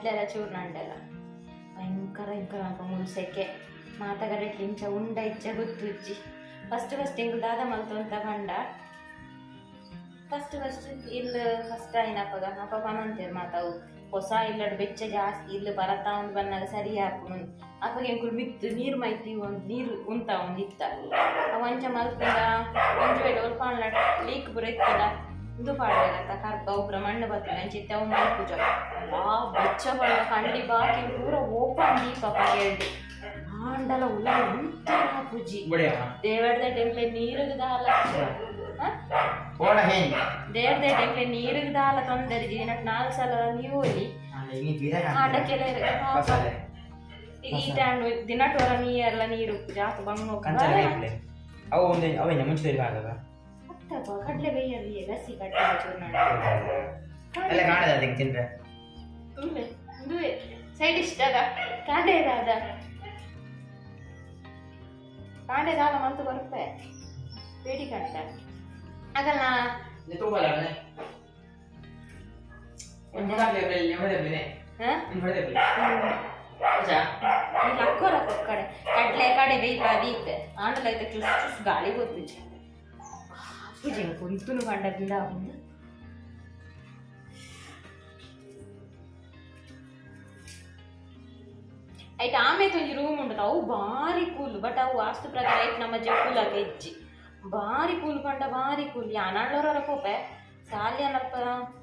ಕಟ್ಲೆಲ್ಲ ಚೂರ್ ಉಂಡಲ್ಲ ಭಯಂಕರ ಇಂಕರ ಅಪ್ಪ ಮುಲ್ಸೆಕ್ಕೆ ಮಾತಗಡಕ್ಕೆ ಇಂಚ ಉಂಡ ಇಚ್ಚ ಗೊತ್ತು ಇಜ್ಜಿ. ಫಸ್ಟ್ ಫಸ್ಟ್ ಹಿಂಗೆ ದಾದ ಮಲ್ತು ಅಂತ ಬಂಡ ಫಸ್ಟ್ ಫಸ್ಟ್ ಇಲ್ಲಿ ಫಸ್ಟ್ ಏನಪ್ಪಗ ಅಪ್ಪ ಪನಂತೇರು ಮಾತಾವು. ಹೊಸ ಇಲ್ಲಡ್ ಬೆಚ್ಚ ಜಾಸ್ತಿ ಇಲ್ಲಿ ಬರತಾ ಒಂದು ಬಂದಾಗ ಸರಿ ಹಾಕು ಅಪ್ಪಗೆ ಎಂಕುಲ್ ಬಿತ್ತು? ನೀರು ಮೈತಿ ಒಂದು, ನೀರು ಉಂತ ಒಂದು ಇತ್ತ. ಅವಂಚ ಮಲ್ತದ ಒಂಜು ವೇಳೆ ಒಲ್ಪ ಲೀಕ್ ಬರೈತಿಲ್ಲ ಇದು ಪಾಡ್ಬೇಕಂತ ಕರ್ಕ ಬರ್ತೀವಿ ಮಣ್ಣು ಬರ್ತದೆ. ಅಂಚಿತ್ತೆ ಅವು ಮೈ ಪೂಜ. ಆ ಬೆಚ್ಚ ಬಳ ಕಂಡಿ ಬಾಕಿ ಪೂರ ಓಪನ್ ದೀಪ ಹೇಳಿ ಆಂಡಲ ಉಲ್ಲ ಉಂಟರ ಪೂಜಿ. ದೇವರದ ಟೆಂಪ್ಲೆ ನೀರಿಗೆ ದಾಲ ದೇವರದ ಟೆಂಪ್ಲೆ ನೀರಿಗೆ ದಾಲ ತೊಂದರೆ. ದಿನಕ್ಕೆ ನಾಲ್ಕು ಸಲ ನೀವು ಬೀರ ಆಟಕ್ಕೆಲ್ಲ ಈ ಟೈಮ್ ದಿನಟೋರ ನೀರೆಲ್ಲ ನೀರು ಜಾತ ಬಂಗ್ ಕಂಚನ ರೇಪ್ಲೆ ಅವು ಮುಂಚೆ ಅವೇನ ಮುಂಚೆ ಆಗದ ಕಡ್ಲೆ ಬೇಯಲ್ಲಿ ಗಸಿ ಕಡ್ಲೆ ಚೂರ್ಣ ಎಲ್ಲ ಕಾಣದ ಅದಕ್ಕೆ ತಿಂದ್ರೆ? ಸೈಡ್ ಇಷ್ಟ ಅದ. ಕಾಂಡೆದಾದ ಕಾಂಡೆದಾದ ಮಂತು ಬರುತ್ತೆ. ಬೇಡಿ ಕಟ್ಟ ಆಗಲ್ಲ ತುಂಬಲ್ಲ ಒಂದು ಹೊಡೆದ ಬೆಲೆ ಹೊಡೆದ ಬೆಲೆ. ಹಾ? ಒಂದು ಹೊಡೆದ ಬೆಲೆ. ಇಲ್ಲಿ ಅಕ್ಕೋರ ಕಡೆ. ಕಡ್ಲೆ ಕಡೆ ಬೇಯ್ತ ಅದೀತೆ ಆಂಡಲ ಐತೆ ಚುಸ್ ಚುಸ್ ಗಾಳಿ ಗೊತ್ತಿಚ್ಚ ಪೂಜೆ ಕುಂತುನು ಕಂಡದಿಂದ ಒಂದು ಐಟ್ ಆಮೇಲೆ ಒಂಜಿ ರೂಮ್ ಉಂಟು ಅವು ಭಾರಿ ಕೂಲ್ ಬಟ್ ಅವು ವಾಸ್ತು ಪ್ರಕಾರ ಐಟ್ ನಮ್ಮ ಜಪ್ಪುಲಾಗ ಹೆಜ್ಜಿ ಭಾರಿ ಕೂಲ್ ಪಂಡ ಭಾರಿ ಕೂಲ್ ಯಾನಳ್ಳೋರ ಕೋಪೆ ಸಾಲಿ ಅನಲ್ಪ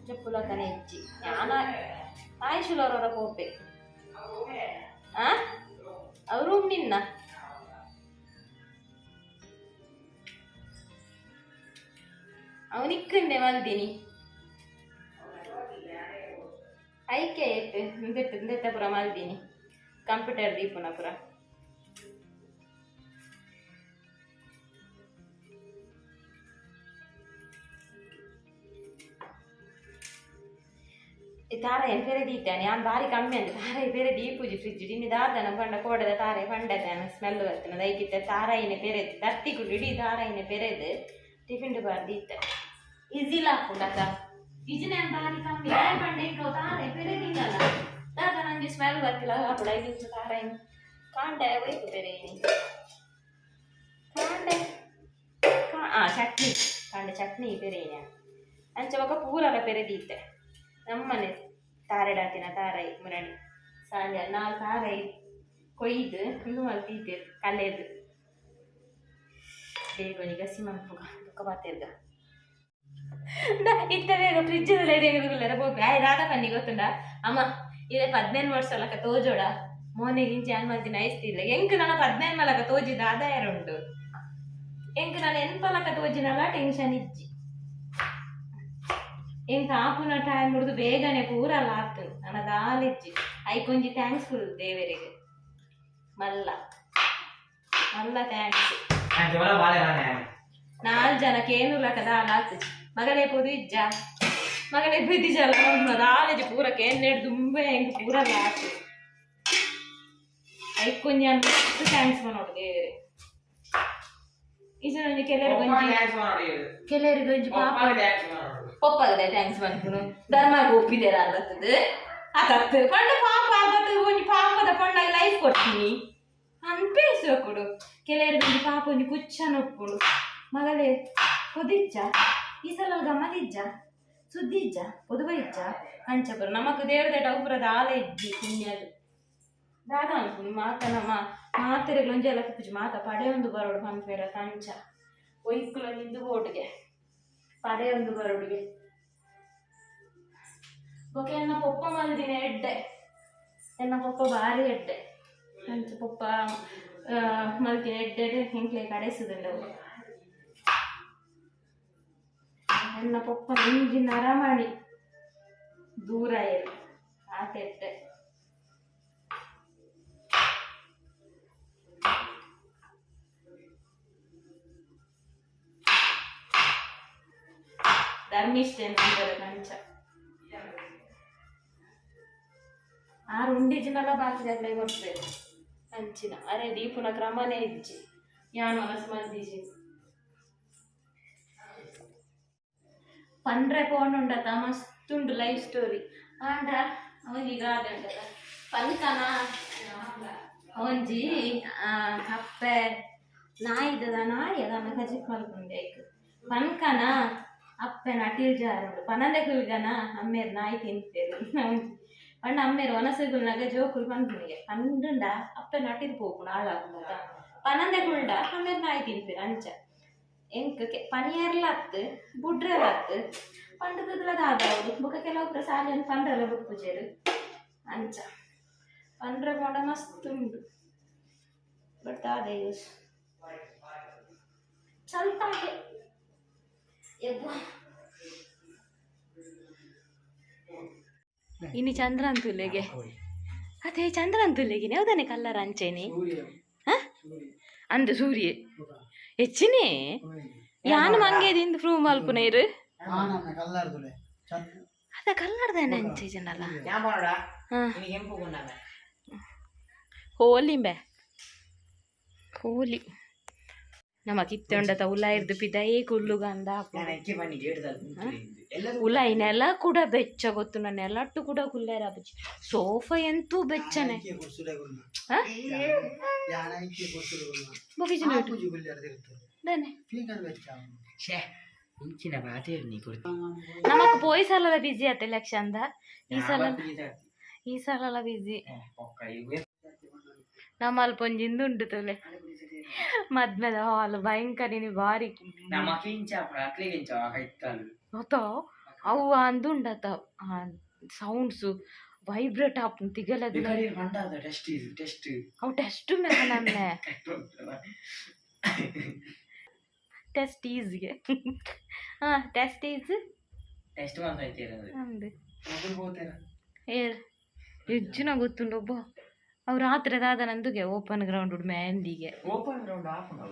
ಜಪ್ಪುಲಾಕನೆ ಹೆಜ್ಜಿ ಯಾನ ಆಯುಷುಲವರ ಕೋಪೆ ಆ ಅವರು ನಿನ್ನ ಅವನಿಕ್ಕಂಡೆ ಮಲ್ದಿನಿ ಐಕೆ ಏಟ್ ಇಂದೆತ್ತ ಇಂದೆತ್ತ ಪುರ ಮಲ್ದಿನಿ ಕಂಪ್ಯೂಟರ್ ದೀಪುನ ಪುರ ಈ ತಾರೆ ಏನು ಬೇರೆ ದೀತಾನೆ ನಾನು ಭಾರಿ ಕಮ್ಮಿ ಅಂತ ತಾರೆ ಬೇರೆ ದೀಪುಜಿ ಫ್ರಿಜ್ ಡಿನ್ನಿ ದಾದನ ಪಂಡ ಕೋಡದ ತಾರೆ ಪಂಡದ ಸ್ಮೆಲ್ ಬರ್ತನ ದೈಕಿತ್ತ ತಾರಾಯಿನ ಬೇರೆ ತತ್ತಿ ಕುಡಿ ಇಡೀ ತಾರಾಯಿನ ಬೇರೆದು ಟಿಫಿನ್ ಬಾರ್ ದೀತ ಈಸಿಲ್ಲ ಹಾಕೊಂಡಕ್ಕ ಇಜಿನ ಭಾರಿ ಕಮ್ಮಿ ಯಾರು ಪಂಡ ಇಕ್ಕೋ ತಾರೆ ಬೇರೆ ತಿನ್ನಲ್ಲ ದಾದ ನನಗೆ ಸ್ಮೆಲ್ ಬರ್ತಿಲ್ಲ ಹಾಕೊಡ ಐದು ತಾರಾಯಿನ ಕಾಂಡೆ ಒಯ್ಕು ಬೇರೆ ಕಾಂಡೆ ಆ ಚಟ್ನಿ ಕಾಂಡೆ ಚಟ್ನಿ ಬೇರೆ ಅಂಚವಾಗ ಪೂರಲ್ಲ ಬೇರೆ ದೀತೆ ನಮ್ಮನೆ ತಾರೆಡಾತಿನ ತಾರಾಯಿ ಮುರಣಿ ಸಾಲೆ ನಾಲ್ ತಾರಾಯಿ ಕೊಯ್ದು ಇದು ಮಲ್ತಿದ್ದೇವೆ ಕಲೆದು ಬೇಗ ಗಸಿ ಮನ್ಪು ದುಃಖ ಬಾತಿರ್ಗ ಇತ್ತ ಬೇಗ ಫ್ರಿಜ್ ತೆಗೆದುಕೊಳ್ಳಾರ ಹೋಗಿ ಆಯ್ ರಾಧ ಬನ್ನಿ ಗೊತ್ತುಂಡ ಅಮ್ಮ ಇದೆ ಪದ್ನೇನು ವರ್ಷ ಅಲ್ಲಕ ತೋಜೋಡ ಮೋನೆಗೆ ಇಂಚೆ ಅನ್ ಮಲ್ತಿನ ಐಸ್ತಿಲ್ಲ ಎಂಕ್ ನನ್ನ ಪದ್ನೇನು ಮಲಕ ತೋಜಿದ ಆದಾಯ ಉಂಟು ಎಂಕ್ ನಾನು ಎನ್ಪಲಕ ತೋಜಿನಲ್ಲ ಟೆನ್ಷನ್ ಇಜ್ಜಿ ಎಂಕ ಆಪುನ ಟೈಮ್ ಹಿಡಿದು ಬೇಗನೆ ಪೂರಲ್ಲ ಆಗ್ತದೆ ನನ್ನ ದಾಲಿಜ್ಜಿ ಐಕೊಂಜಿ ಥ್ಯಾಂಕ್ಸ್ ಫುಲ್ ದೇವರಿಗೆ ಮಲ್ಲ ಮಲ್ಲ ಥ್ಯಾಂಕ್ಸ್ ಆಯ್ತು ಒಳ ಬಾಳೆ ನಾನೇ ನಾಲ್ ಜನಕ್ಕೆ ಏನು ಲಕ್ಕದ ಆಗ್ತದೆ ಮಗಳೇ ಪೋದು ಇಜ್ಜ ಮಗಳೇ ಬಿದ್ದಿಜಲ್ಲ ದಾಲಿಜಿ ಪೂರಕ್ಕೆ ಎನ್ನೆಡು ದುಂಬೆ ಹೆಂಗೆ ಪೂರ ಆಗ್ತದೆ ಐಕೊಂಜಿ ಅಂತ ಥ್ಯಾಂಕ್ಸ್ ಮಾಡೋದು ದೇವರೇ ಇದು ನನಗೆ ಕೆಲವರು ಗೊಂಜಿ ಕೆಲವರು ಗಂಜಿ ಪಾಪ ಒಪ್ಪದೆ ಥ್ಯಾಂಕ್ಸ್ ಬಂತು ಧರ್ಮಗೆ ಒಪ್ಪಿದೆ ಅಂತದ್ದು ಅದತ್ತು ಪಂಡ ಪಾಪ ಆಗತ್ತು ಒಂಜಿ ಪಾಪದ ಪಂಡಾಗ ಲೈಫ್ ಕೊಡ್ತೀನಿ. ಅನ್ಪೇಸು ಕೊಡು. ಕೆಲವರು ಒಂಜಿ ಪಾಪ ಒಂಜಿ ಕುಚ್ಚ ಒಪ್ಪುಡು ಮಗಳೇ ಕೊದಿಜ್ಜ ಈ ಸಲ ಗಮಲಿಜ್ಜ ಸುದ್ದಿಜ್ಜ ಪೊದುವ ಇಜ್ಜ? ಅಂಚಪುರ ನಮಕ್ ದೇವ್ರದ ಟೌಪುರದ ಆಲ ಇಜ್ಜಿ ಪುಣ್ಯದು. ದಾದ ಅನ್ಕೊಂಡು ಮಾತ ನಮ್ಮ ಮಾತೆರೆಗಳು ಒಂಜೆಲ್ಲ ಕುಪ್ಪುಜಿ ಮಾತ ಪಡೆ ಒಂದು ಬರೋಡು ಪಂಪೇರ ಕಂಚ ಒಯ್ಕುಲ ನಿಂದು ಬೋಟ್ಗೆ ಪಡೆ ಒಂದು ಬರೋಡಿಗೆ. ಓಕೆ ಎನ್ನ ಪೊಪ್ಪ ಮಲ್ದಿನ ಎಡ್ಡೆ. ಎನ್ನ ಪೊಪ್ಪ ಭಾರಿ ಎಡ್ಡೆ. ಅಂಚ ಪೊಪ್ಪ ಮಲ್ತಿನ ಎಡ್ಡೆ ಹಿಂಕ್ಲೆ ಕಡೆಸುದಿಲ್ಲ ಅವು ಎನ್ನ ಪೊಪ್ಪ ನಿಂಜಿನ ಅರಮಣಿ ದೂರ ಎಲ್ಲಿ ಆತೆಡ್ಡೆ ಧರ್ಮಿಷ್ಠ ಕಂಚ ಆರು ಉಂಡಿಜಿನಲ್ಲ ಬಾಕಿದೆಲ್ಲ ಕೊಡ್ತೇವೆ ಅಂಚಿನ ಅರೆ ದೀಪುನ ಕ್ರಮನೇ ಇಜ್ಜಿ ಯಾನ್ ಮನಸ್ಸು ಮಂದಿಜಿ ಪಂಡ್ರೆ ಪೋಂಡುಂಡತ ಮಸ್ತುಂಡು ಲೈಫ್ ಸ್ಟೋರಿ ಆಂಡ ಅವನಿಗ ಪಂಕನ ಒಂಜಿ ಆ, ಕಪ್ಪೆ ನಾಯಿದ ನಾಯಿ ಅದನ್ನ ಕಜಿಕ್ ಮಲ್ಕೊಂಡೆ ಪಂಕನ ಅಪ್ಪೆ ನಟಿಲ್ ಜಾರುಂಡು ಪನಂದೆ ಕುಲ್ಗನ ಅಮ್ಮೇರ್ ನಾಯಿ ತಿಂತೇರು ಪಂಡ ಅಮ್ಮೇರು ಒನಸುಗುಲ್ನಾಗ ಜೋಕುಲ್ ಪಂಕನಿಗೆ ಪಂಡುಂಡ ಅಪ್ಪೆ ನಟಿಲ್ ಪೋಪುಂಡು ಹಾಳಾಗುಂಡ ಪನಂದೆ ಕುಲ್ಡ ಅಮ್ಮೇರ್ ನಾಯಿ ತಿಂತೇರು ಅಂಚ ಎಂಕಕ್ಕೆ ಪನಿಯರ್ಲತ್ತು ಬುಡ್ರೆಲತ್ತು ಪಂಡದಲ್ಲ ದಾದವರು ಬೊಕ ಕೆಲವೊಬ್ಬರು ಸಾಲಿಯನ್ನು ಪಂಡ್ರೆಲ್ಲ ಬುಡ್ಪುಜೇರು ಅಂಚ ಪಂಡ್ರೆ ಮೊಡ ಮಸ್ತ್ ಉಂಡು ಬಟ್ ಅದೇ ಯೂಸ್ ಚಲ್ತಾಗೆ ಎಬ್ಬ ಇನ್ನು ಚಂದ್ರನ್ ತುಲೆಗೆ ಅದೇ ಚಂದ್ರನ್ ತುಲೆಗೆ ಯಾವ್ದಾನೆ ಕಲ್ಲರ್ ಅಂಚೆನಿ ಹ? ಅಂದ ಸೂರ್ಯ ಹೆಚ್ಚಿನೇ ಯಾನು ಮಂಗೇದಿ ಇಂದು ಪ್ರೂವ್ ಮಲ್ಪುನೇರು ಅದ ಕಲ್ಲಡ್ದ ನೆಂಚಿ ಜನಲ್ಲ ಹೋಲಿ ಬೆ ಹೋಲಿ ನಮಕ್ ಇತ್ತೊಂಡತ ಉಲಾಯಿರ್ದು ಪಿದಯೇ ಕುಲ್ಲುಗಂದ ನೆಲ ಕೂಡ ಬೆಚ್ಚ ಗೊತ್ತು ನನ್ನ ಎಲ್ಲಟ್ಟು ಕೂಡ ಕುಲ್ಲೇರ ಬೆಚ್ಚ. ಸೋಫಾ ಎಂತೂ ಬೆಚ್ಚನೆ. ನಮಕ್ ಪೋಯಿ ಸಲದ ಬಿಜಿ ಆತ ಅಂದ ಈ ಸಲ ಈ ಸಲ ಬಿಜಿ ನಮ್ಮಲ್ಪ ಒಂಜಿಂದು ಉಂಟು ತೊಲೆ. ಮದ್ಮೆದ ಹಾಲ್ ಭಯಂಕರ ನೀನು ಬಾರಿ ನಮಕ್ಕೆ ಇಂಚ ಅಕ್ಲಿಗೆ ಇಂಚ ಕೈತಲ್ ಗೊತ್ತಾ ಅವು ಅಂದುಂಡತ ಸೌಂಡ್ಸು ವೈಬ್ರೇಟ್ ಆಪುನ್ ತಿಗಲದು ಪಂಡಾದ ಟೆಸ್ಟ್ ಇದು ಟೆಸ್ಟ್ ಅವು ಟೆಸ್ಟ್ ಮೇಲೆ ನನ್ನೆ ಟೆಸ್ಟ್ ಈಸ್ಗೆ ಹಾ ಟೆಸ್ಟ್ ಈಸ್ ಟೆಸ್ಟ್ ಬಂದೈತೆ ಅಂದು ಮೊದಲು ಹೋಗ್ತೇನೆ ಹೇಳ ಹೆಚ್ಚಿನ ಗೊತ್ತುಂಡು ಒಬ್ಬ ಅವು ರಾತ್ರಿ ದಾದ ನಂದುಗೆ ಓಪನ್ ಗ್ರೌಂಡ್ ಉಡ್ ಮೆಹಂದಿಗೆ ಓಪನ್ ಗ್ರೌಂಡ್ ಹಾಕೊಂಡು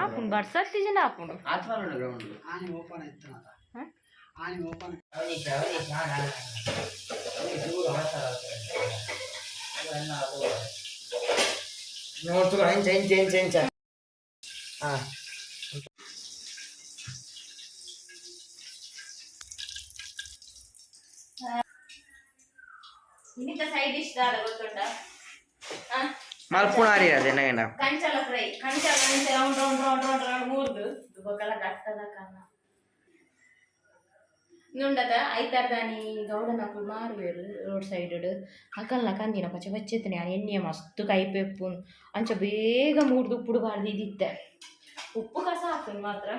ಆಪುಂಡು ಬರ್ಸತ್ತಿ ಜನ ಆಪುಂಡು ಆತ್ಮಲ್ಲ ಗ್ರೌಂಡ್ ಆನೆ ಓಪನ್ ಇತ್ತು? ಆನೆ ಓಪನ್ ನೋಡ್ತು ಇಂಚ ಇಂಚ ಇಂಚ ಇಂಚ ಹಾ. ಇನ್ನಿತ ಸೈಡ್ ಡಿಶ್ ದಾದ ಗೊತ್ತುಂಡ ಮಲ್ಪುಣಾರಿ ಅದೇ ನಂಗೇನ? ಕಂಚಲ ಫ್ರೈ. ಕಂಚಲ ಕಂಚ round round round round round ಮೂರ್ದು. ದುಬಕಲ ಗಟ್ಟದ ಕನ್ನ ನುಂಡದ ಐತಾರ್ದಾನಿ ಗೌಡನ ಮಾರುವೇರು ರೋಡ್ ಸೈಡ್ ಅಕಲ್ನ ಕಂದಿನ ಪಚ್ಚ ಬಚ್ಚೆತ್ತನೆ ಆ ಎಣ್ಣೆ ಮಸ್ತ್ ಕೈಪೆಪ್ಪು. ಅಂಚ ಬೇಗ ಮೂಡ್ದು ಉಪ್ಪುಡು ಬಾರ್ದು ಇದಿತ್ತೆ. ಉಪ್ಪು ಕಸ ಹಾಕ್ತೀನಿ ಮಾತ್ರ.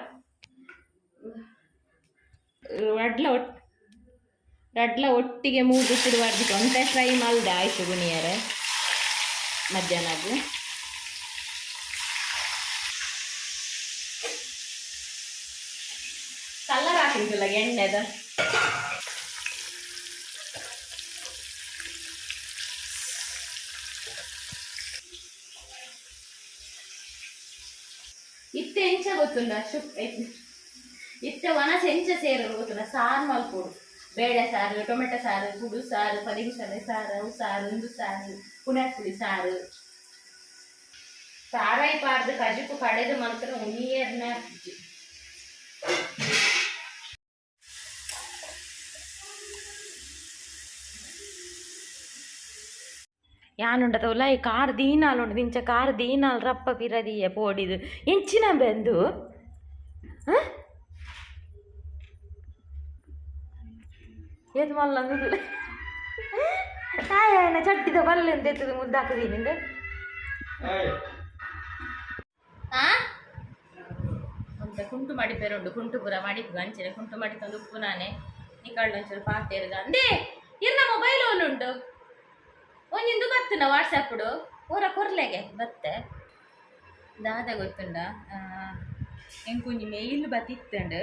ಒಡ್ಲ ಒಟ್ ರಡ್ಲ ಒಟ್ಟಿಗೆ ಮೂಗು ಬಾರ್ದಿತ್ತು ಒಂದೇ ಫ್ರೈ ಮಲ್ದೆ. ಆಯಿತು ಗುಣಿಯರೆ. ಮಧ್ಯಾಹ್ನದ್ದು ಕಲರ್ ಹಾಕಿದ್ದಿಲ್ಲ ಎಣ್ಣೆದ? ಇತ್ತೆ ಎಂಚ ಗೊತ್ತುಂಡ ಶುಕ್ ಇತ್ತೆ ಒಣ ಸೆಂಚ ಸೇರಲು ಗೊತ್ತುಂಡ ಸಾರು ಮಲ್ಪೋಡು ಬೇಳೆ ಸಾರು ಟೊಮೆಟೊ ಸಾರು ಕುಡು ಸಾರು ಪರಿಗಿಸಲೆ ಸಾರು ಅವು ಸಾರು ಒಂದು ಸಾರು ಪುನಃಪುಳಿ ಸಾರು ಸಾರಾಯಿ ಪಾಡ್ದು ಕಜುಕು ಕಡೆದು ಮಾತ್ರ ಉನಿಯರ್ನ ಯಾನುಂಡತ ಉಲಾಯಿ ಕಾರ್ ದೀನಾಲ್ ಉಂಡು ದಿಂಚ ಕಾರ್ ದೀನಾಲ್ ರಪ್ಪ ಪಿರದಿಯ ಪೋಡಿದು ಎಂಚಿನ ಬೆಂದು ಹ? ಏತ್ ಮಲ್ಲ ಅಂದುದು ಆಯನ ಚಟ್ಟಿದ ಬಲ್ಲೆ ಅಂತ ಎತ್ತದ ಮುದ್ದಾಕದೀನಿಂದ ಆ? ಅಂತ ಕುಂಟು ಮಾಡಿ ಪೇರುಂಡು ಕುಂಟು ಪುರ ಮಾಡಿ ಅಂಚಿನ. ಕುಂಟು ಮಾಡಿ ತಂದು ಉಪ್ಪು ನಾನೇ. ನಿಕಳ್ಳ ಒಂಚೂರು ಪಾತೇರುಗ ಅಂದೇ ಇರ್ನ ಮೊಬೈಲ್ ಉಂಟು ಒಂದಿಂದು ಬತ್ತನ ವಾಟ್ಸಪ್ಡು ಊರ ಕೊರ್ಲೆಗೆ ಬತ್ತೆ. ದಾದ ಗೊತ್ತುಂಡ? ಎಂಕೊಂಜಿ ಮೇಲ್ ಬತ್ತಿತ್ತಂಡು.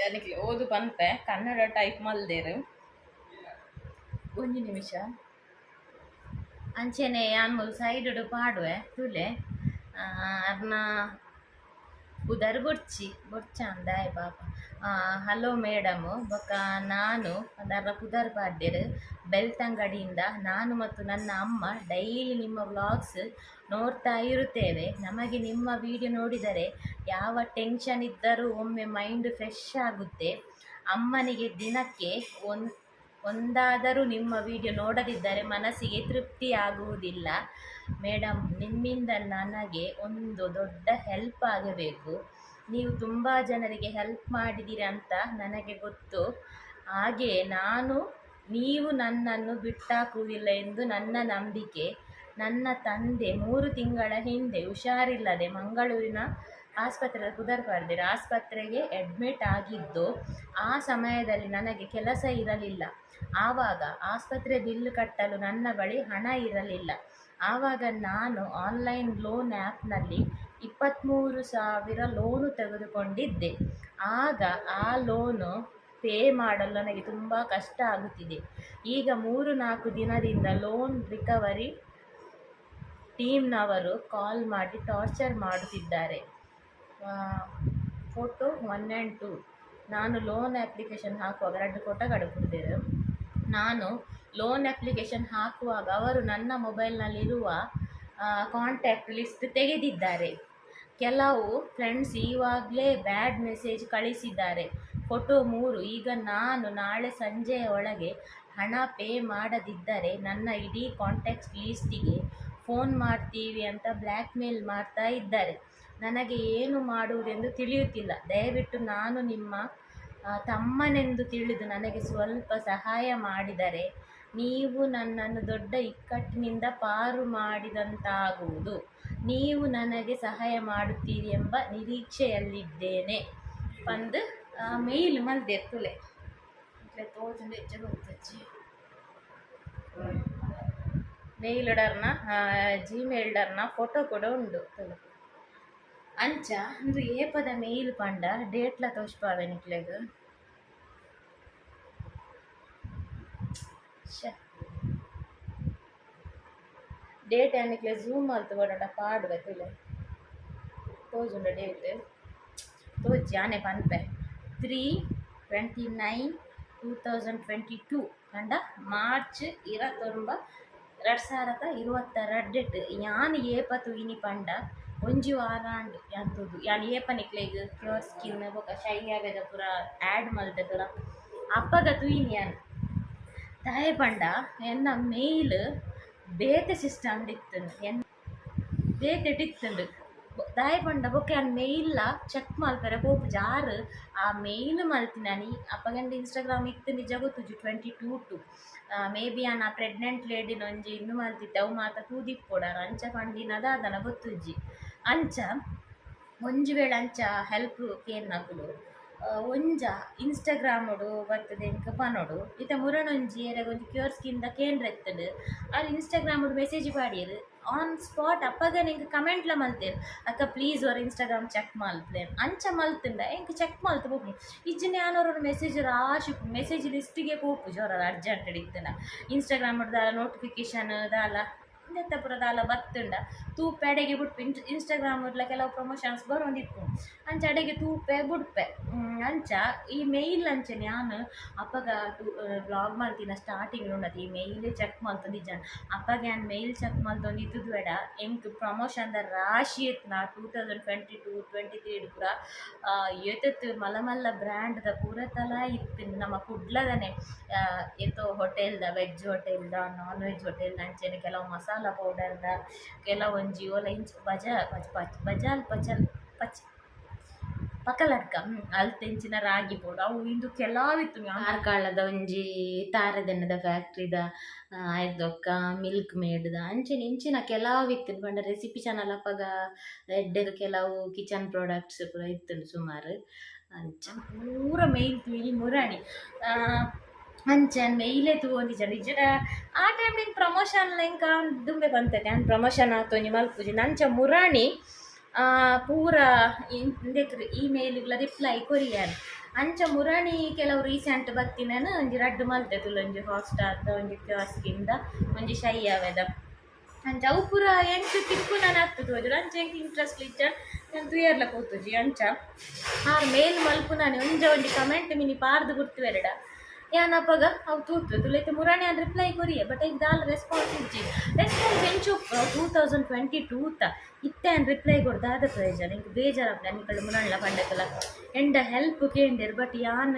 ಅದಕ್ಕೆ ಓದು ಬಂತೆ ಕನ್ನಡ ಟೈಪ್ ಮಲ್ದೇರು ಒಂದು ನಿಮಿಷ. ಅಂಚೆನೆ ಯಾನ್ಮಲ್ ಸೈಡ್ ಪಾಡುವೆ ತುಲೆ. ಅರ್ನ ಉದರ್ ಬೊಡ್ಚಿ ಬೊಡ್ಚ ಅಂದಾಯ್ ಬಾಬಾ ಹಲೋ ಮೇಡಮ್, ಬೊಕ ನಾನು ಅದರ ಪುದರ್ ಪಾಡ್ಯರು, ಬೆಳ್ತಂಗಡಿಯಿಂದ ನಾನು ಮತ್ತು ನನ್ನ ಅಮ್ಮ ಡೈಲಿ ನಿಮ್ಮ ವ್ಲಾಗ್ಸ್ ನೋಡ್ತಾ ಇರುತ್ತೇವೆ. ನಮಗೆ ನಿಮ್ಮ ವಿಡಿಯೋ ನೋಡಿದರೆ ಯಾವ ಟೆನ್ಷನ್ ಇದ್ದರೂ ಒಮ್ಮೆ ಮೈಂಡ್ ಫ್ರೆಶ್ ಆಗುತ್ತೆ. ಅಮ್ಮನಿಗೆ ದಿನಕ್ಕೆ ಒಂದು ಒಂದಾದರೂ ನಿಮ್ಮ ವಿಡಿಯೋ ನೋಡದಿದ್ದರೆ ಮನಸ್ಸಿಗೆ ತೃಪ್ತಿಯಾಗುವುದಿಲ್ಲ. ಮೇಡಮ್ ನಿಮ್ಮಿಂದ ನನಗೆ ಒಂದು ದೊಡ್ಡ ಹೆಲ್ಪ್ ಆಗಬೇಕು. ನೀವು ತುಂಬ ಜನರಿಗೆ ಹೆಲ್ಪ್ ಮಾಡಿದ್ದೀರಿ ಅಂತ ನನಗೆ ಗೊತ್ತು. ಹಾಗೆಯೇ ನಾನು, ನೀವು ನನ್ನನ್ನು ಬಿಟ್ಟಾಕುವುದಿಲ್ಲ ಎಂದು ನನ್ನ ನಂಬಿಕೆ. ನನ್ನ ತಂದೆ ಮೂರು ತಿಂಗಳ ಹಿಂದೆ ಹುಷಾರಿಲ್ಲದೆ ಮಂಗಳೂರಿನ ಆಸ್ಪತ್ರೆ ಕುದರ್ಪಾರ್ದಿರ ಆಸ್ಪತ್ರೆಗೆ ಅಡ್ಮಿಟ್ ಆಗಿದ್ದು, ಆ ಸಮಯದಲ್ಲಿ ನನಗೆ ಕೆಲಸ ಇರಲಿಲ್ಲ. ಆವಾಗ ಆಸ್ಪತ್ರೆ ಬಿಲ್ ಕಟ್ಟಲು ನನ್ನ ಬಳಿ ಹಣ ಇರಲಿಲ್ಲ. ಆವಾಗ ನಾನು ಆನ್ಲೈನ್ ಲೋನ್ ಆ್ಯಪ್ನಲ್ಲಿ ಇಪ್ಪತ್ತ್ಮೂರು ಸಾವಿರ ಲೋನು ತೆಗೆದುಕೊಂಡಿದ್ದೆ. ಆಗ ಆ ಲೋನು ಪೇ ಮಾಡಲು ನನಗೆ ತುಂಬ ಕಷ್ಟ ಆಗುತ್ತಿದೆ. ಈಗ ಮೂರು ನಾಲ್ಕು ದಿನದಿಂದ ಲೋನ್ ರಿಕವರಿ ಟೀಮ್ನವರು ಕಾಲ್ ಮಾಡಿ ಟಾರ್ಚರ್ ಮಾಡುತ್ತಿದ್ದಾರೆ. ಫೋಟೋ ಒನ್ ಆ್ಯಂಡ್ ಟು ನಾನು ಲೋನ್ ಅಪ್ಲಿಕೇಶನ್ ಹಾಕುವಾಗ ಎರಡು ಫೋಟೋ ಕಡ್ಕೊಂಡಿದ್ದೆ ನಾನು ಲೋನ್ ಅಪ್ಲಿಕೇಶನ್ ಹಾಕುವಾಗ ಅವರು ನನ್ನ ಮೊಬೈಲ್ನಲ್ಲಿರುವ ಕಾಂಟ್ಯಾಕ್ಟ್ ಲಿಸ್ಟ್ ತೆಗೆದಿದ್ದಾರೆ. ಕೆಲವು ಫ್ರೆಂಡ್ಸ್ ಈವಾಗಲೇ ಬ್ಯಾಡ್ ಮೆಸೇಜ್ ಕಳಿಸಿದ್ದಾರೆ. ಫೋಟೋ ಮೂರು, ಈಗ ನಾನು ನಾಳೆ ಸಂಜೆಯ ಒಳಗೆ ಹಣ ಪೇ ಮಾಡದಿದ್ದರೆ ನನ್ನ ಇಡೀ ಕಾಂಟ್ಯಾಕ್ಟ್ ಲಿಸ್ಟಿಗೆ ಫೋನ್ ಮಾಡ್ತೀವಿ ಅಂತ ಬ್ಲ್ಯಾಕ್ ಮೇಲ್ ಮಾಡ್ತಾ ಇದ್ದಾರೆ. ನನಗೆ ಏನು ಮಾಡುವುದೆಂದು ತಿಳಿಯುತ್ತಿಲ್ಲ. ದಯವಿಟ್ಟು ನಾನು ನಿಮ್ಮ ತಮ್ಮನೆಂದು ತಿಳಿದು ನನಗೆ ಸ್ವಲ್ಪ ಸಹಾಯ ಮಾಡಿದರೆ ನೀವು ನನ್ನನ್ನು ದೊಡ್ಡ ಇಕ್ಕಟ್ಟಿನಿಂದ ಪಾರು ಮಾಡಿದಂತಾಗುವುದು. ನೀವು ನನಗೆ ಸಹಾಯ ಮಾಡುತ್ತೀರಿ ಎಂಬ ನಿರೀಕ್ಷೆಯಲ್ಲಿದ್ದೇನೆ. ಬಂದು ಮೇಲ್ ಮಲ್ದೆ ತುಲೆ ತೋಜುಂಡು ಹೆಚ್ಚು ಗೊತ್ತಜ್ಜಿ ಮೇಲ್ ಇಡರ್ನ ಜಿಮೇಲ್ ಡರ್ನ ಫೋಟೋ ಕೂಡ ಉಂಡು ಅಂಚ ಒಂದು ಏಪದ ಮೇಲ್ ಪಂಡ ಡೇಟ್ಲ ತೋಷ್ಪಾವೆ ನಿಕ್ಲೆಗ್ ಡೇಟ್ ಏನಿಕ್ಲೆ ಝೂಮ್ ಮಲ್ತು ಕೊಡಟ ಪಾಡುವೆ ತುಲೆ ತೋಜುಂಡ ಡೇಟ್ ತೋಜಿ ಆನೆ ಪನ್ಪೆ three twenty nine two thousand twenty two ಕಂಡ ಮಾರ್ಚ್ ಇರತ್ತೊಂಬ ಎರಡು ಸಾವಿರದ ಇರುವತ್ತೆರಡು ಯಾನ್ ಏಪ ತುಯಿನಿ ಪಂಡ ಒಂಜಿ ವಾರಾಂಡ್ ಯಾಂತುದು ಯಾನ್ ಏಪ ನಿಕ್ಲೆಗ್ ಕ್ಯೂರ್ ಸ್ಕಿನ್ ಬೊಕ ಶೈ ಆವೆದ ಪೂರ ಆ್ಯಡ್ ಮಲ್ತೆ ಪೂರ ಅಪ್ಪಗ ತುಯಿನಿ ಯಾನ್? ತಾಯ ಪಂಡ, ಎನ್ನ ಮೇಲ್ ಬೇತೆ ಸಿಸ್ಟಮ್ ಇತ್ತಂಡು. ಎನ್ ಬೇತೆ ಟಿತ್ತುಂಡು ದಾಯ ಪಂಡ, ಬೊಕ ಆನ್ ಲ ಚೆಕ್ ಮಲ್ಪೆರೆ ಪೋಪು ಜಾರ್ ಆ ಮೇಲ್ ಮಲ್ತಿನನಿ ಅಪ್ಪಗಂಡ ಇನ್ಸ್ಟಾಗ್ರಾಮ್ ಇತ್ತು ನಿಜ ಗೊತ್ತು twenty two. To maybe ಆ ಪ್ರೆಗ್ನೆಂಟ್ ಲೇಡಿನ ಒಂಜಿ ಇನ್ನು ಮಲ್ತಿತ್ತು ಅವು ಮಾತ ತೂದಿಪ್ಪೋಡ ಅಂಚ ಪಂಡಿನದ ಅದನ ಗೊತ್ತುಜ್ಜಿ ಅಂಚ, ಒಂಜಿ ವೇಳೆ ಅಂಚ ಹೆಲ್ಪ್ ಕೇರ್ನಕುಲು ಒಂಜ ಇನ್ಸ್ಟಾಗ್ರಾಮಡು ಬರ್ತದೆ ಎಂಕ ಪನೋಡು ಇತ ಮುರಣೊಂಜಿ ಎರೆಗ್ ಒಂಜಿ ಕ್ಯೂರ್ ಸ್ಕಿನ್ದ ಕೇಂದ್ರ ಆರ್ ಅಲ್ಲಿ ಇನ್ಸ್ಟಾಗ್ರಾಮಡು ಮೆಸೇಜ್ ಪಾಡಿಯರು ಆನ್ ಸ್ಪಾಟ್ ಅಪ್ಪಗ ನಿಂಗೆ ಕಮೆಂಟ್ಲ ಮಲ್ತೇರು. ಅಕ್ಕ ಪ್ಲೀಸ್ ಅವ್ರ ಇನ್ಸ್ಟಾಗ್ರಾಮ್ ಚೆಕ್ ಮಲ್ತೇನೆ ಅಂಚ ಮಲ್ತಂಡ ಎಂಕ್ ಚೆಕ್ ಮಲ್ತು ಹೋಗಿ ಇಜ್ಜಿನ ಅವ್ರ ಮೆಸೇಜ್ ರಾಶಿ ಮೆಸೇಜ್ ಲಿಸ್ಟಿಗೆ ಪೋಪು ಜೋರ ಅರ್ಜೆಂಟ್ ಇತ್ತನ ಇನ್ಸ್ಟಾಗ್ರಾಮ್ ದಾಲ ನೋಟಿಫಿಕೇಶನ್ ದಾಲ ನೆತ್ತಪುರ ದಾಲ ಬತ್ತುಂಡ. ತೂಪೆ, ಅಡೆಗೆ ಬುಡ್ಪೆ ಇನ್ಸ್ ಇನ್ಸ್ಟಾಗ್ರಾಮ್ ಇರ್ಲ ಕೆಲವು ಪ್ರಮೋಷನ್ಸ್ ಬರೋಂದಿತ್ತು ಅಂಚ ಅಡೆಗೆ, ತೂಪೆ ಬುಡ್ಪೆ ಅಂಚ ಈ ಮೇಯ್ಲ್ ಅಂಚೆ ನಾನು ಅಪ್ಪಗ ಬ್ಲಾಗ್ ಮಾಡ್ತೀನ ಸ್ಟಾರ್ಟಿಂಗ್ ಉಂಡದು ಈ ಮೇಯ್ಲ್ ಚೆಕ್ ಮಾಡ್ತೀನಿ ಜನ ಅಪ್ಪಗೆ ನಾನು ಮೇಲ್ ಚೆಕ್ ಮಲ್ತೊಂದು ಇದ್ದುದು ಬೇಡ ಪ್ರಮೋಷನ್ ಪ್ರಮೋಷನ್ದ ರಾಶಿ ಇತ್ತು ನಾ two thousand twenty two twenty three ಪೂರ ಎತ್ತತ್ತು ಮಲ್ಲ ಮಲ್ಲ ಬ್ರ್ಯಾಂಡ್ದ ಪೂರ ತಲ ಇತ್ತು ನಮ್ಮ ಕುಡ್ಲದನೆ. ಎತ್ತೋ ಹೋಟೆಲ್ದ ವೆಜ್ ಹೋಟೆಲ್ದ ನಾನ್ ವೆಜ್ ಹೋಟೆಲ್ದ ಅಂಚೆ ಕೆಲವು ಮಸಾಲ ಪೌಡರ್ದ ಕೆಲವೊಂಜಿ ಓಲ ಇಂಚ್ ಬಜ ಪಚ್ ಪಚ್ ಬಜಾಲ್ ಪಚಲ್ ಪಚ್ ಪಕಲಡ್ಕ ಅಲ್ತೆಂಚಿನ ರಾಗಿ ಪೌಡ ಅವು ಇಂದು ಕೆಲವಿತ್ತು ಕಾರ್ಕಾಳದ ಒಂಜಿ ತಾರದೆನ್ನದ ಫ್ಯಾಕ್ಟ್ರಿದ ಆಯ್ದೊಕ್ಕ ಮಿಲ್ಕ್ ಮೇಡ್ದ ಅಂಚಿನ ಇಂಚಿನ ಕೆಲವಿತ್ತು ಬಂಡ ರೆಸಿಪಿ ಚಾನಲ್ ಅಪ್ಪಗ ಎಡ್ಡೆದು ಕೆಲವು ಕಿಚನ್ ಪ್ರಾಡಕ್ಟ್ಸ್ ಪೂರ ಇತ್ತು ಸುಮಾರು. ಅಂಚ. ಪೂರ ಮೇಯ್ಲ್ ತುಯಿ ಮುರಾಣಿ. ಅಂಚನ್ ಮೇಯ್ಲೆ ತೂವೊಂದಿಜ ನಿಜ ಆ ಟೈಮ್ ನಿಂಗೆ ಪ್ರಮೋಷನ್ ಲೆಂಕ ದುಂಬೆ ಬಂತೈತೆ. ಆನ್ ಪ್ರಮೋಷನ್ ಆತೊಂಜಿ ಪೂಜೆ. ನಂಚ ಮುರಾಣಿ ಪೂರ ಇಮೇಲ್ ಇಮೇಲ್ಗಳ ರಿಪ್ಲೈ ಕೊರಿಯರ್ ಅಂಚ ಮುರಾಣಿ ಕೆಲವು ರೀಸೆಂಟ್ ಬತ್ತಿನನು ಒಂಜಿ ರಡ್ಡು ಮಲ್ತೆ ತುಲೊಂಜಿ ಹಾಟ್ಸ್ಟಾರ್ದ ಒಂಜಿ ಕ್ಯಾಸ್ಕಿಂದ ಒಂಜಿ ಶೈ ಅವೆದ ಅಂಚ ಅವು ಪೂರ ಎಂಟು ತಿಕ್ಕು ನಾನು ಆಗ್ತದೆ ಹೋದ್ರು ಅಂಚ ಎಂಕ್ ಇಂಟ್ರೆಸ್ಟ್ ಇಚ್ಚ? ನಾನು ತುಯರ್ಲ ಕೂತುಜಿ, ಅಂಚ. ಆರು ಮೇಲ್ ಮಲ್ಪು ನಾನು ಒಂಜ ಒಂಜಿ ಕಮೆಂಟ್ ಮಿನಿ ಪಾರ್ದು ಗುರ್ತು ಯಾನಪ್ಪಗ ಅವು ತೂತು ತುಲೈತೆ ಮುರಾಣಿ ಅಂತ ರಿಪ್ಲೈ ಕೊರಿಯ ಬಟ್ ಈಗ ದಾಲ್ ರೆಸ್ಪಾನ್ಸ್ ಇಜ್ಜಿ ರೆಸ್ಪಾನ್ಸ್ ಎಂಚು ಟೂ ತೌಸಂಡ್ ಟ್ವೆಂಟಿ ಟೂತ ಇತ್ತೆ ಅನ್ ರಿಪ್ಲೈ ಕೊಡ್ದಾದ ಪ್ರಯೋಜನ. ಇಂಕ ಬೇಜಾರಾಗ್ತದೆ ಲ ಮುರಾಣಿಲ ಪಂಡಕಲ ಎಂಡ ಹೆಲ್ಪ್ ಕೇಂದಿರು ಬಟ್ ಯಾನ್?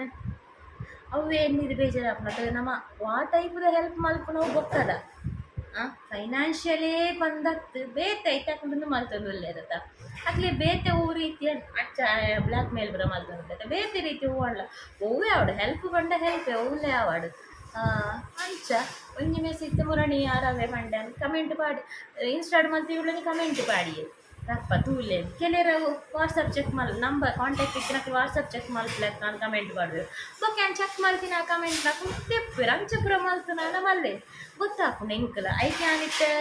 ಅವು ಬೇಜಾರ್ ಬೇಜಾರು ನಮ ನಮ್ಮ ಟೈಪ್ ದ ಹೆಲ್ಪ್ ಮಲ್ಪನವು ಗೊತ್ತದ ಫೈನಾನ್ಷಿಯಲೇ ಬಂದತ್ತು ಬೇತೆ ಐತಕೊಂಡು ಮಲ್ತೊಂದು ಒಳ್ಳೆಯದತ್ತ ಅಟ್ಲಿ ಬೇತೆ ಹೂ ರೀತಿಯ ಅಚ್ಚ ಬ್ಲ್ಯಾಕ್ ಮೇಲ್ ಬರ ಮಲ್ತೊಂದು ಬೇತೆ ರೀತಿ ಹೂ ಅಲ್ಲ. ಹೂವೇ ಅವಳು ಹೆಲ್ಪ್ ಬಂಡ ಹೆಲ್ಪ್ ಹೂವೇ ಅವಳು ಅಂಚ. ಒಂಜಿ ಮೆಸೇಜ್ ಮುರಣಿ ಯಾರವೇ ಮಂಡೆ ಕಮೆಂಟ್ ಪಾಡಿ. ಇನ್ಸ್ಟಾಡ್ ಮಲ್ತಿ ಕಮೆಂಟ್ ಪಾಡಿ. ರಪ್ಪ ತೂಲೆ ಕೆಲವರು ವಾಟ್ಸಪ್ ಚೆಕ್ ಮಲ್ ನಂಬರ್ ಕಾಂಟ್ಯಾಕ್ಟ್ ಇತ್ತಿನಕ್ಕೆ ವಾಟ್ಸಪ್ ಚೆಕ್ ಮಲ್ಪ್ಲೆಕ್ ನಾನು ಕಮೆಂಟ್ ಮಾಡ್ಬೇಕು ಬೊಕ್ಕೆ ನಾನು ಚೆಕ್ ಮಾಡ್ತೀನಿ, ಆ ಕಮೆಂಟ್ ನಾಕು ತೆಪ್ಪಿರ ಅಂಚಪುರ ಮಲ್ತು ನಾನು ಮಲ್ಲೆ. ಗೊತ್ತಾಕು ಎಂಕಲ ಐಕೆ ಇತ್ತೆ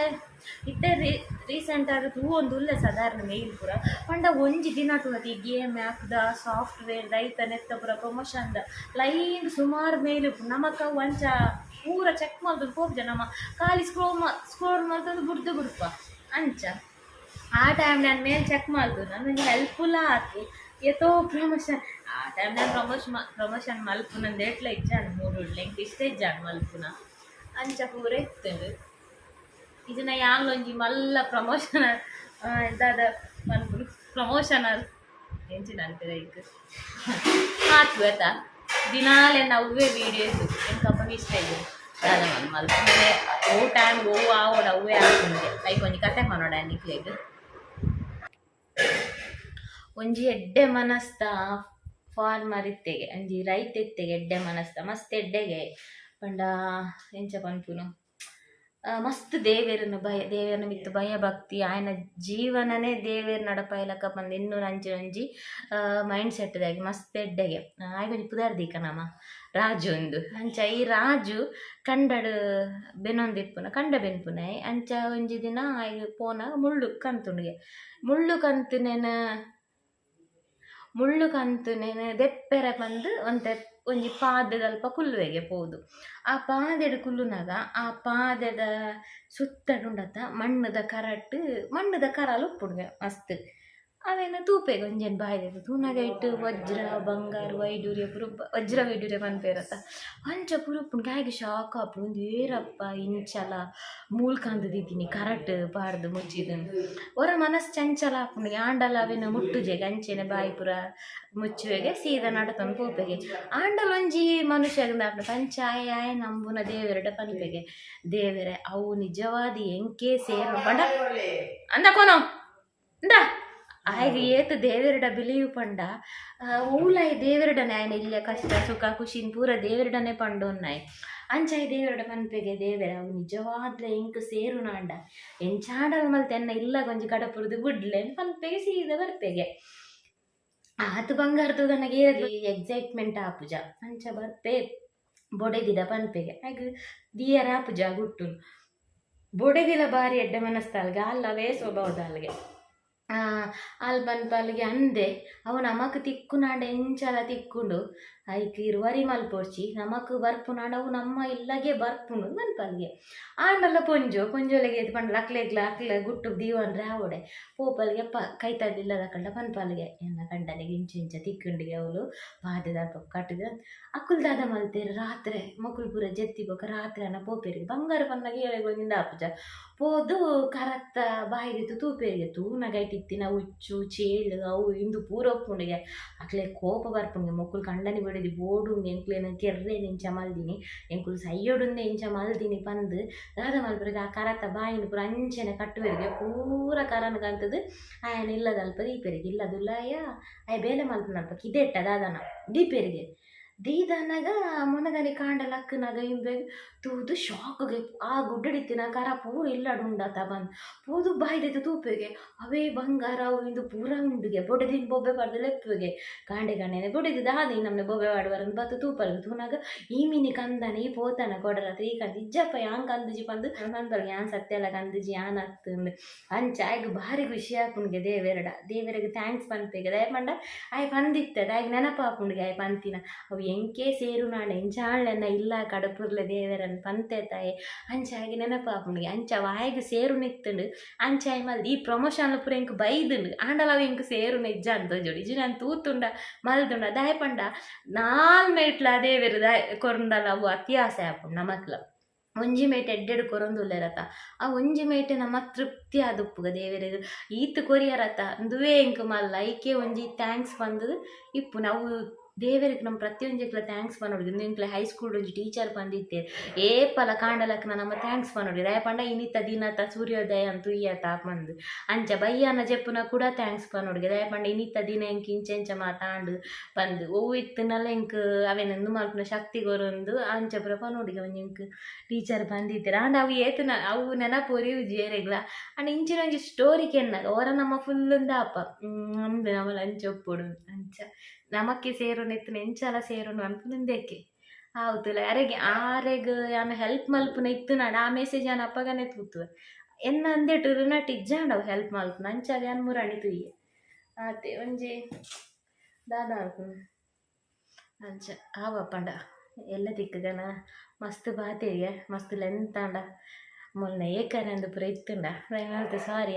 ಇತ್ತೆ ರೀ ರೀಸೆಂಟ್ ಆಗಿ ತೂ ಒಂದು ಉಲ್ಲೆ ಸಾಧಾರಣ ಮೇಲ್ ಪೂರ. ಪಂಡ ಒಂಜಿ ದಿನ ತುಳತಿ ಗೇಮ್ ಆ್ಯಪ್ದ ಸಾಫ್ಟ್ವೇರ್ ರೈತ ನೆತ್ತ ಪೂರ ದ. ಲೈನ್ ಸುಮಾರು ಮೇಲ್ ನಮಕ ಒಂಚ ಪೂರ ಚೆಕ್ ಮಾಡ್ದು ಹೋಗ್ದೆ ನಮ್ಮ. ಖಾಲಿ ಸ್ಕ್ರೋಲ್ ಮಾ ಸ್ಕ್ರೋಲ್ ಮಾಡ್ದು ಬಿಡ್ದು ಬಿಡ್ಪ. ಅಂಚ. ಆ ಟೈಮ್ ನಾನು ಮೇಲೆ ಚೆಕ್ ಮಾಡ್ದು, ನನಗೆ ಹೆಲ್ಪ್ಫುಲ್ ಆಯ್ತು ಎತ್ತೋ ಪ್ರಮೋಷನ್ ಆ ಟೈಮ್ ನಾನು ಪ್ರಮೋಷನ್ ಪ್ರಮೋಷನ್ ನಂದು ಏಟ್ಲ ಇಜ್ಜಾನು ಮೂರು ಲೆಂಕ್ ಇಷ್ಟ ಇಜ್ಜಾನು ಮಲ್ಪುನ? ಅಂಚ ಪೂರ ಇತ್ತು ಇದನ್ನ ಯಾಂಗ್ಲೊಂಜಿ ಮಲ್ಲ ಪ್ರಮೋಷನ್ ಎಂತಾದ ಮಲ್ಪುನು? ಪ್ರಮೋಷನ್ ಎಂಚಿನ ಅಂತೀರ ಈಗ. ಆತು ಆಯ್ತಾ? ದಿನಾಲೆ ನವ್ವೇ ವೀಡಿಯೋಸ್ ಎಂಕಪ್ಪ ಇಷ್ಟ ಇದೆ. ದಾದ ಓ ಟೈಮ್ ಓ ಆವೋಡ ಅವ್ವೇ ಆಗ್ತದೆ. ಲೈಕ್ ಕೊಂಚ ಕತೆ ಮನೋಡ ನಿಕ್ಲೆಗ್ ಒಂಜಿ ಎಡ್ಡೆ ಮನಸ್ತ ಫಾರ್ಮರ್ ಇತ್ತೆಗೆ, ಒಂಜಿ ರೈತ ಇತ್ತೆಗೆ ಎಡ್ಡೆ ಮನಸ್ತ, ಮಸ್ತ್ ಎಡ್ಡೆಗೆ. ಪಂಡ ಎಂಚ ಪನ್ಪುನು ಮಸ್ತ್ ದೇವೇರನ್ನು ಭಯ, ದೇವೇರನ ಮಿತ್ತು ಭಯ ಭಕ್ತಿ, ಆಯನ ಜೀವನನೇ ದೇವೇರ ನಡಪಾಯಲಕ ಬಂದು ಇನ್ನೂ ನಂಜಿ ಒಂಜಿ ಮೈಂಡ್ ಸೆಟ್ದಾಗಿ ಮಸ್ತ್ ಎಡ್ಡೆಗೆ. ಆಯ್ಗೊಂಜಿ ಪುದಾರ್ದೀಕ ನಮ್ಮ ರಾಜು ಒಂದು. ಅಂಚ ಈ ರಾಜು ಕಂಡಡು ಬೆನೊಂದಿಪ್ಪುನ ಕಂಡ ಬೆನ್ಪುನ ಅಂಚ ಒಂಜಿ ದಿನ ಆಯ್ಗ ಪೋನ ಮುಳ್ಳು ಕಂತುಂಡಿಗೆ ಮುಳ್ಳು ಕಂತುನೆನ ಮುಳ್ಳು ಕಂತುನೆನ ದೆಪ್ಪೆರೆ ಬಂದು ಒಂತೆ ಒಂಜಿ ಪಾದದಲ್ಪ ಕುಲ್ಲುವೆಗೆ ಪೋದು. ಆ ಪಾದೆಡ್ ಕುಲ್ಲುನಗ ಆ ಪಾದದ ಸುತ್ತಡುಂಡತ ಮಣ್ಣದ ಕರಟ್ ಮಣ್ಣದ ಕರಾಲು ಉಪ್ಪುಡ್ವೆ ಮಸ್ತ್. ಅವೇನು ತೂಪೆಗೆ ಒಂಜೇನು ಬಾಯ್ದೆ ತೂನಾಗ ಇಟ್ಟು ವಜ್ರ, ಬಂಗಾರ, ವೈಡೂರ್ಯ ಪುರುಪ್ಪ ವಜ್ರ, ವೈಡೂರ್ಯ ಪನ್ಪೇರತ್ತ ಅಂಚ ಪುರು ಉಪ್ಪುಂಡು ಕಾಯಿಗೆ ಶಾಕ್ ಆಪು ಏರಪ್ಪ, ಇಂಚಲ, ಮೂಲ್ಕಂದದಿದ್ದೀನಿ, ಕರಟ್ ಬಾರ್ದು ಮುಚ್ಚಿದನು. ಹೊರ ಮನಸ್ಸು ಚಂಚಲ ಆಪುಂಡು ಆಂಡಲ ಅವೇನು ಮುಟ್ಟುಜೆ ಅಂಚೆನೆ ಬಾಯಿ ಪುರ ಮುಚ್ಚುವೆಗೆ ಸೀದ ನಡತನ ಪೂಪೆಗೆ. ಆಂಡಲ ಒಂಜಿ ಮನುಷ್ಯಗಿಂದ ಆಪುಂಡು ಪಂಚಾಯ ಆಯ ನಂಬುನ ದೇವರಡ ಪನ್ಪೆಗೆ. ದೇವರೇ, ಅವು ನಿಜವಾದಿ ಎಂಕೆ ಸೇರು ಅಂದ ಕೊನೋ? ಇಂದ ಆಯ್ಗ ಏತ ದೇವೆರಡ ಬಿಲಿಯು ಪಂಡ. ಊಲಾಯಿ ದೇವೆರಡನೆ ಆಯ್ನ ಇಲ್ಲಿಯ ಕಷ್ಟ ಸುಖ ಖುಷಿನ್ ಪೂರ ದೇವೆರಡನೆ ಪಂಡೋನ್ನಾಯ್. ಅಂಚಾಯಿ ದೇವರಡ ಪನ್ಪೆಗೆ ದೇವೆರ ಅವು ನಿಜವಾದ್ಲೆ ಎಂಕ್ ಸೇರು ನಾಂಡ. ಎಂಚಾಡಲ್ ಮಲ್ತೆನ್ನ ಇಲ್ಲ ಗೊಂಜಿ ಕಡಪುರದು ಗುಡ್ಲೆ ಪನ್ಪೆಗೆ ಸೀದ ಬರ್ಪೆಗೆ. ಆತು ಬಂಗಾರದು ನನಗೆ ಎಕ್ಸೈಟ್ಮೆಂಟ್ ಆಪುಜ ಅಂಚ ಬರ್ಪೆ ಬೊಡೆದಿದ ಪನ್ಪೆಗೆ. ಆಗ ದಿಯರ ಆಪುಜ ಗುಟ್ಟು ಬೊಡೆದಿಲ್ಲ ಬಾರಿ ಎಡ್ಡೆ ಮನಸ್ತಾಲ್ಗೆ ಅಲ್ಲವೇ ಸ್ವಭಾವದ ಅಲ್ಗೆ ಅಲ್ಲಿ ಪನ್ಪಲ್ಗೆ ಅಂದೆ ಅವು ನಮಕ್ ತಿಕ್ಕು ನಾಡ ಎಂಚಲ ತಿಕ್ಕುಂಡು ಐಕ್ ಇರುವರಿ ಮಲ್ಪೋರ್ಚಿ ನಮಕ್ ಬರ್ಪುನ ಅವು ನಮ್ಮ ಇಲ್ಲಗೆ ಬರ್ಪುಂಡು ಮನ್ಪಲ್ಗೆ ಆಂಡಲ ಪೊಂಜು, ಪೊಂಜೊಲೆಗೆ ಎದ್ ಪಂಡ ಅಕ್ಲೆಗ್ಲ ಅಕ್ಲೆ ಗುಟ್ಟು ದಿವನ್ ಆವಡೆ ಪೋಪಲ್ಗೆ ಪ ಕೈತಲ್ಲಿಲ್ಲದ ಕಂಡ ಪನ್ಪಲ್ಗೆ ಎನ್ನ ಕಂಡನಿಗೆ ಇಂಚು ಇಂಚ ತಿಕ್ಕಂಡಿಗೆ ಅವಳು ಪಾದದ ಕಟ್ಟಿದ. ಅಕ್ಕುಲ್ದಾದ ಮಲ್ತೇರು ರಾತ್ರೆ ಮಕ್ಕಳು ಜೆತ್ತಿ ಬೊಕ ರಾತ್ರಿ ಅನ್ನ ಪೋಪೇರಿಗೆ ಬಂಗಾರ ಪನ್ನಗೆ ಏಳೆಗೊಂದಿಂದ ಆಪುಜ ಪೋದು ಕರತ್ತ ಬಾಯಿಗೆ ತೂಪೇರಿಗೆ ತೂನಗೈಟಿತ್ತಿನ ಉಚ್ಚು ಚೇಳು ಅವು ಇಂದು ಪೂರ ಒಪ್ಪುಂಡಿಗೆ. ಅಕ್ಲೆ ಕೋಪ ಬರ್ಪುಂಗೆ ಮುಕುಲ್ ಕಂಡನಿ ಬಿಡಿದಿ ಬೋಡುಂಗೆ ಎಂಕ್ಲೇನ ಕೆರ್ರೆ ನಿಂಚ ಮಲ್ದಿನಿ ಎಂಕುಲು ಸೈಯೊಡುಂದೆ ಇಂಚ ಮಲ್ದಿನಿ ಪಂದ್. ದಾದ ಮಲ್ಪರಿಗೆ ಆ ಕರತ ಬಾಯಿನ ಪೂರ ಅಂಚೆನ ಕಟ್ಟುವರಿಗೆ ಪೂರ ಕರನ ಕಂತದು ಆಯನ ಇಲ್ಲದಲ್ಪ ದೀಪೆರಿಗೆ ಇಲ್ಲದುಲ್ಲಾಯ ಆಯ, ಬೇಲೆ ಮಲ್ಪನಲ್ಪ ಕಿದೆಟ್ಟ ದಾದನ ದೀಪೆರಿಗೆ. ದೀದನಗ ಕಾಂಡ ಕಾಂಡಲಕ್ಕನಾಗ ಇಂಬೆ ತೂದು ಶಾಕ್ಗೆ ಆ ಗುಡ್ಡಡಿತ್ತಿನ ಕರ ಪೂರ ಇಲ್ಲಡುಂಡತ ಬಂದ್. ಪೂದು ಬಾಯ್ದೈತೆ ತೂಪಿಗೆ ಅವೇ ಬಂಗಾರ ಇಂದು ಪೂರ ಉಂಡುಗೆ. ಬೊಡೆದಿನ ಬೊಬ್ಬೆ ಪಡ್ದು ಲೆಪ್ಪುಗೆ ಕಾಂಡೆ ಗಾಂಡೆನೆ ಬೊಡೆದಿದ ಆದಿ ನಮ್ಮನೆ ಬೊಬ್ಬೆ ಪಾಡುವರನ್ನು ಬತ್ತು ತೂಪಲ್ಗೆ ತೂನಾಗ. ಈ ಮೀನಿ ಕಂದನ, ಈ ಪೋತನ ಕೊಡರತ್ರ ಈ ಕಂದ. ಇಜ್ಜಪ್ಪ ಯಾನ್ ಕಂದಜಿ ಬಂದು ಬಂದಳು ಯಾನ್ ಸತ್ಯಲ್ಲ ಕಂದಜಿ, ಯಾನ್ ಹತ್ತಂದು ಅಂಚ, ಆಯ್ಗೆ ಭಾರಿ ಖುಷಿ ಆಪುಂಡ್ಗೆ ದೇವೆರಡ. ದೇವರಿಗೆ ಥ್ಯಾಂಕ್ಸ್ ಪನ್ಪೆಗೆ. ದಯ ಪಂಡ, ಆಯ್ ಪಂದಿತ್ತದ ನೆನಪು ನೆನಪಾಪುಂಡ್ಗೆ ಆಯ್ ಪಂತಿನ. ಅವು ಎಂಕೆ ಸೇರು ನಾಳೆ? ಎಂಚಾಳೆನ್ನ ಇಲ್ಲ ಕಡಪುರ್ಲೆ ದೇವರನ್ನ. ಪಂತೆ ತಾಯಿ ಅಂಚಾಗಿ ನೆನಪಾಪುಂಡ್ಗೆ ಅಂಚ ವಾಯಿಗೆ ಸೇರು ನಿತ್ತುಂಡು ಅಂಚಾಯಿ ಮಲ್ದು, ಈ ಪ್ರಮೋಷನ್ ಪೂರ ಎಂಕ್ ಬೈದುಂಡು ಆಂಡಲ ಅವು ಎಂಕ್ ಸೇರು ನಿಜ್ಜ ಅಂತ ಜೋಡಿ. ಇಜು ನಾನು ತೂತುಂಡ, ಮಲ್ದುಂಡ, ದಾಯಪಂಡ. ನಾಲ್ ಮೇಟ್ಲ ದೇವೆರು ದಾಯ್ ಕೊರಂಡಲ ಅವು ಅತ್ಯಾಸೆ ಆಪುಂಡು ನಮಕ್ಲ. ಒಂಜಿ ಮೇಟೆ ಎಡ್ಡೆಡು ಕೊರೊಂದುಲ್ಲೆರತ. ಆ ಒಂಜಿ ಮೇಟೆ ನಮ್ಮ ತೃಪ್ತಿ ಆದುಪ್ಪುಗ ದೇವೆರೆಗ್ ಈತ್ ಕೊರಿಯರತ. ದುವೇ ಎಂಕ್ ಮಲ್ಲ. ಐಕೆ ಒಂಜಿ ಥ್ಯಾಂಕ್ಸ್ ಬಂದದು. ಇಪ್ಪು ನಾವು ದೇವರಿಗೆ ನಮ್ಮ ಪ್ರತಿಯೊಂದಕ್ಕೆ ಥ್ಯಾಂಕ್ಸ್ ಪನ್ನೋಡು ನಿಂಕ್ಲೆ ಹೈಸ್ಕೂಲ್ ಒಂಜಿ ಟೀಚರ್ ಬಂದಿತ್ತೆ ಏಪಲ ಕಾಂಡಲಕ್ನ ನಮ್ಮ ಥ್ಯಾಂಕ್ಸ್ ಪನ್ನೋಡಿ ರಾಯ ಪಂಡ ಇನಿತ, ದಿನತ, ಸೂರ್ಯೋದಯ ಅಂತ ಇಯ್ಯತ ಮಂದು ಅಂಚ ಬಯ್ಯನ ಜಪ್ಪುನ ಕೂಡ ಥ್ಯಾಂಕ್ಸ್ ಪನ್ನೋಡಿಗೆ ರಾಯ ಪಂಡ ಇನಿತ, ದಿನ ಎಂಕ್ ಇಂಚೆಂಚ ಮಾತಾಂಡು ಬಂದು. ಓ ಇತ್ತನಲ್ಲ ಎಂಕ್ ಅವೆನೊಂದು ಮಲ್ಪನ ಶಕ್ತಿ ಗೊರೊಂದು ಅಂಚ ಪುರ ನೋಡಿಗೆ ಒಂಜಿ ಎಂಕ್ ಟೀಚರ್ ಬಂದಿದ್ದೀರ. ಅಂಡ್ ಅವು ಏತನ, ಅವು ನೆನಪೊರಿ ಜೇರೆಗ್ಲ ಅಂಡ್ ಇಂಚಿನ ಒಂಜಿ ಸ್ಟೋರಿ ಕೆನ್ನಾಗ ಅವರ ನಮ್ಮ ಫುಲ್ ಅಪ್ಪ ನಮ್ದು ನಮ್ಮ ಲಂಚ್ ಒಪ್ಪುಡು ಅಂಚ. ನಮಕ್ಕೆ ಸೇರೋನು ಎತ್ತನ ಎಂಚಲ ಸೇರೋನು ಅನ್ಪುನಿಂದೆಕ್ಕೆ ಹೌದು ಯಾರಿಗೆ? ಆರೆಗ್ ಯಾನ ಹೆಲ್ಪ್ ಮಲ್ಪುನ ಇತ್ತು ನಾಡು, ಆ ಮೆಸೇಜ್ ಯಾನ ಅಪ್ಪಗನೆ ತೂತು ಎನ್ನ ಅಂದೇಟು ಋಣಟ್ ಇಜ್ಜಾಂಡವು ಹೆಲ್ಪ್ ಮಲ್ಪುನ, ಅಂಚಾಗ ಯಾನ್ ಮುರಾಣಿ ತುಯ್ಯ ಆತೆ ಒಂಜಿ ದಾದ ಅನ್ಪುನು ಅಂಚ, ಆವ ಪಂಡ, ಎಲ್ಲ ದಿಕ್ಕಗನ ಮಸ್ತ್ ಬಾತೆಗೆ ಮಸ್ತ್ ಲೆಂತಾಂಡ ಮೊನ್ನೆ ಏಕನಂದು ಪುರ ಇತ್ತುಂಡ. ಸಾರಿ